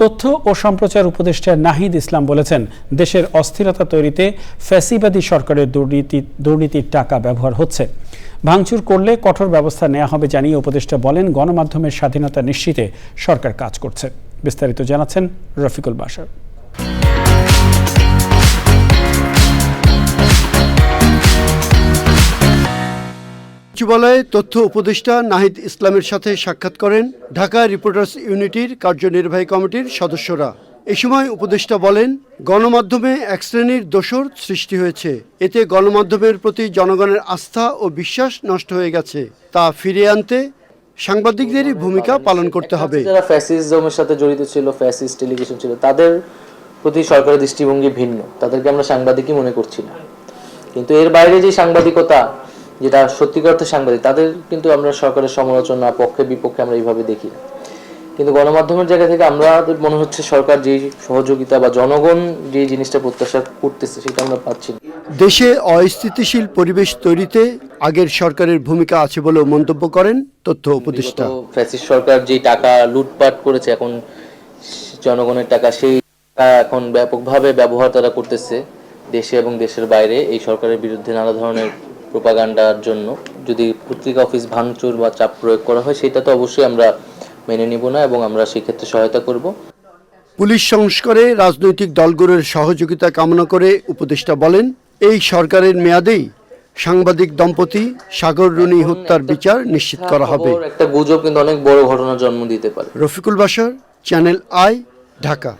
তথ্য ও সম্প্রচার উপদেষ্টা নাহিদ ইসলাম বলেছেন, দেশের অস্থিরতা তৈরিতে ফ্যাসিবাদী সরকারের দুর্নীতি, দুর্নীতির টাকা ব্যবহার হচ্ছে। ভাঙচুর করলে কঠোর ব্যবস্থা নেওয়া হবে জানিয়ে উপদেষ্টা বলেন, গণমাধ্যমের স্বাধীনতা নিশ্চিতে সরকার কাজ করছে। বিস্তারিত জানাচ্ছেন রফিকুল বাসার। সচিবালয়ে তথ্য উপদেষ্টা নাহিদ ইসলামের সাথে সাক্ষাৎ করেন ঢাকা রিপোর্টার্স ইউনিটির কার্যনির্বাহী কমিটির সদস্যরা। এ সময় উপদেষ্টা বলেন গণমাধ্যমে এক শ্রেণির দোষর সৃষ্টি হয়েছে। এতে গণমাধ্যমের প্রতি জনগণের আস্থা ও বিশ্বাস নষ্ট হয়ে গেছে। তা ফিরিয়ে আনতে সাংবাদিকদেরই ভূমিকা পালন করতে হবে। যারা ফ্যাসিজমের সাথে জড়িত ছিল ফ্যাসিস্ট টেলিভিশন ছিল তাদের প্রতি সরকারের দৃষ্টিভঙ্গি ভিন্ন। তাদেরকে আমরা সাংবাদিকই মনে করছি না। কিন্তু এর বাইরে যে সাংবাদিকতা যেটা সত্যিকার অর্থে সাংবাদিক তাদের কিন্তু আমরা সরকারের সমালোচনা পক্ষে বিপক্ষে আমরা এইভাবে দেখি না। কিন্তু গণমাধ্যমের জায়গা থেকে আমাদের মনে হচ্ছে সরকার যে সহযোগিতা বা জনগণ যে জিনিসটা প্রত্যাশা করতেছে সেটা আমরা পাচ্ছি দেশে অস্থিতিশীল পরিবেশ তৈরিতে আগের সরকারের ভূমিকা আছে বলেও মন্তব্য করেন তথ্য উপদেষ্টা। ফ্যাসিস্ট সরকার যে টাকা লুটপাট করেছে এখন জনগণের টাকা সেই টাকা এখন ব্যাপকভাবে ব্যবহার তারা করতেছে দেশে এবং দেশের বাইরে। এই সরকারের বিরুদ্ধে নানা ধরনের প্রোপাগান্ডার জন্য। যদি পত্রিকা অফিস ভাঙচুর বা চাপ প্রয়োগ করা হয় সেটা তো অবশ্যই আমরা মেনে নিব না এবং আমরা সেক্ষেত্রে সহায়তা করব। পুলিশ সংস্কারে রাজনৈতিক দলগুলোর সহযোগিতা কামনা করে উপদেষ্টা বলেন এই সরকারের মেয়াদেই সাংবাদিক দম্পতি সাগর রুনি হত্যার বিচার নিশ্চিত করা হবে। একটা গুজব কিন্তু অনেক বড় ঘটনা জন্ম দিতে পারে। রফিকুল বাসার চ্যানেল আই ঢাকা।